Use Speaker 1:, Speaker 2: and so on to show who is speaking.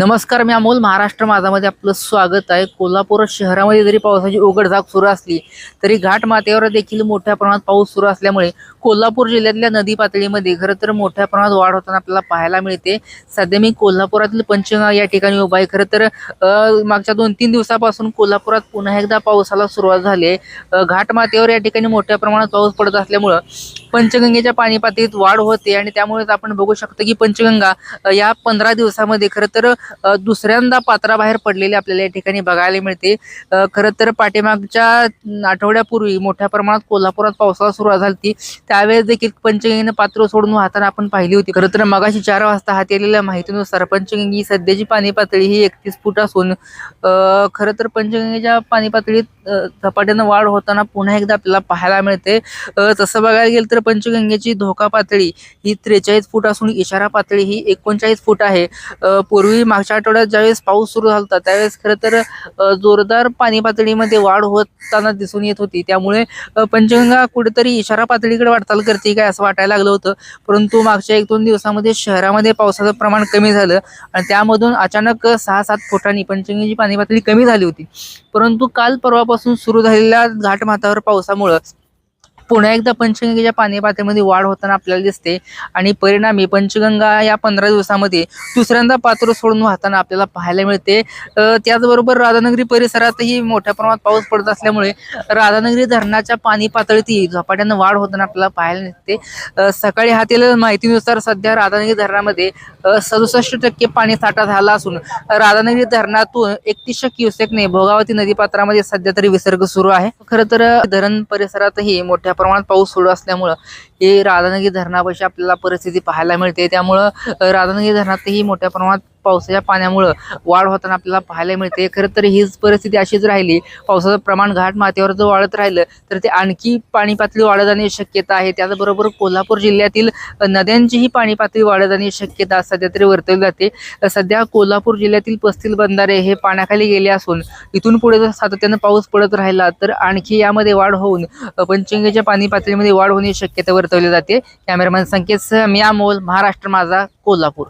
Speaker 1: नमस्कार मी अमोल महाराष्ट्र माझामध्ये आपलं स्वागत आहे. कोल्हापूर शहरामध्ये जरी पावसाची उघडझाप सुरू असली तरी घाट माथ्यावर देखील मोठ्या प्रमाणात पाऊस सुरू असल्यामुळे कोल्हापूर जिल्ह्यातल्या नदी पातळीमध्ये खरं तर मोठ्या प्रमाणात वाढ होताना आपल्याला पाहायला मिळते. सध्या मी कोल्हापुरातील पंचगा या ठिकाणी उभा आहे. खरं तर मागच्या दोन तीन दिवसापासून कोल्हापुरात पुन्हा एकदा पावसाला सुरुवात झाली आहे. घाट माथ्यावर या ठिकाणी मोठ्या प्रमाणात पाऊस पडत असल्यामुळं पंचगंगेच्या पाणी पातळीत वाढ होते आणि त्यामुळेच आपण बघू शकतो की पंचगंगा या पंधरा दिवसामध्ये खरं तर दुसऱ्यांदा पात्राबाहेर पडलेली आपल्याला या ठिकाणी बघायला मिळते. खरं तर पाठीमागच्या आठवड्यापूर्वी मोठ्या प्रमाणात कोल्हापुरात पावसाला सुरुवात झाली त्यावेळेस देखील पंचगंगेनं पात्र सोडून वाहताना आपण पाहिली होती. खरं तर मगाशी चार वाजता हाती आलेल्या माहितीनुसार पंचगंगी सध्याची पाणी पातळी ही एकतीस फूट असून खरं तर पंचगंगेच्या पाणी पातळीत झपाट्यानं वाढ होताना पुन्हा एकदा आपल्याला पाहायला मिळते. तसं बघायला गेलं तर पंचगंगेची धोका पातळी ही त्रेचाळीस फूट असून इशारा पातळी ही एकोणचाळीस फूट आहे. पूर्वी मागच्या आठवड्यात ज्यावेळेस पाऊस सुरू झाला होता त्यावेळेस खरं तर जोरदार पाणी पातळीमध्ये वाढ होताना दिसून येत होती. त्यामुळे पंचगंगा कुठेतरी इशारा पातळीकडे वाटचाल करते काय असं वाटायला लागलं होतं. परंतु मागच्या एक दोन दिवसामध्ये शहरामध्ये पावसाचं प्रमाण कमी झालं आणि त्यामधून अचानक सहा सात फुटांनी पंचगंगेची पाणी पातळी कमी झाली होती. परंतु काल परवापासून सुरू झालेल्या घाटमाथावर पावसामुळे. पुन्हा एकदा पंचगंगेच्या पाणी पातळीमध्ये वाढ होताना आपल्याला दिसते. आणि परिणामी पंचगंगा या पंधरा दिवसामध्ये दुसऱ्यांदा पात्र सोडून वाहताना आपल्याला पाहायला मिळते. त्याचबरोबर राधानगरी परिसरातही मोठ्या प्रमाणात पाऊस पडत असल्यामुळे राधानगरी धरणाच्या पाणी पातळीतही झपाट्यानं वाढ होताना आपल्याला पाहायला मिळते. सकाळी हातील माहितीनुसार सध्या राधानगरी धरणामध्ये सदुसष्ट टक्के पाणी साठा झाला असून राधानगरी धरणातून एकतीसशे क्युसेकने भोगावती नदीपात्रामध्ये सध्या तरी विसर्ग सुरू आहे. खरं तर धरण परिसरातही मोठ्या प्रमाणात पाऊस सुरू असल्यामुळं हे राधानगरी धरणापाशी आपल्याला परिस्थिती पाहायला मिळते. त्यामुळं राधानगरी धरणातही मोठ्या प्रमाणात पावसाच्या पाण्यामुळं वाढ होताना आपल्याला पाहायला मिळते. खरं तर हीच परिस्थिती अशीच राहिली. पावसाचं प्रमाण घाट माथ्यावर जर वाढत राहिलं तर ते आणखी पाणी पातळी वाढत जाण्याची शक्यता आहे. त्याचबरोबर कोल्हापूर जिल्ह्यातील नद्यांचीही पाणी पातळी वाढत जाण्याची शक्यता सध्या तरी वर्तवली जाते. सध्या कोल्हापूर जिल्ह्यातील पस्तील बंधारे हे पाण्याखाली गेले असून इथून पुढे जर सातत्यानं पाऊस पडत राहिला तर आणखी यामध्ये वाढ होऊन पंचगंगेच्या पाणी पातळीमध्ये वाढ होण्याची शक्यता वर्तवली जाते. कॅमेरामॅन संकेत मी अमोल महाराष्ट्र माझा कोल्हापूर.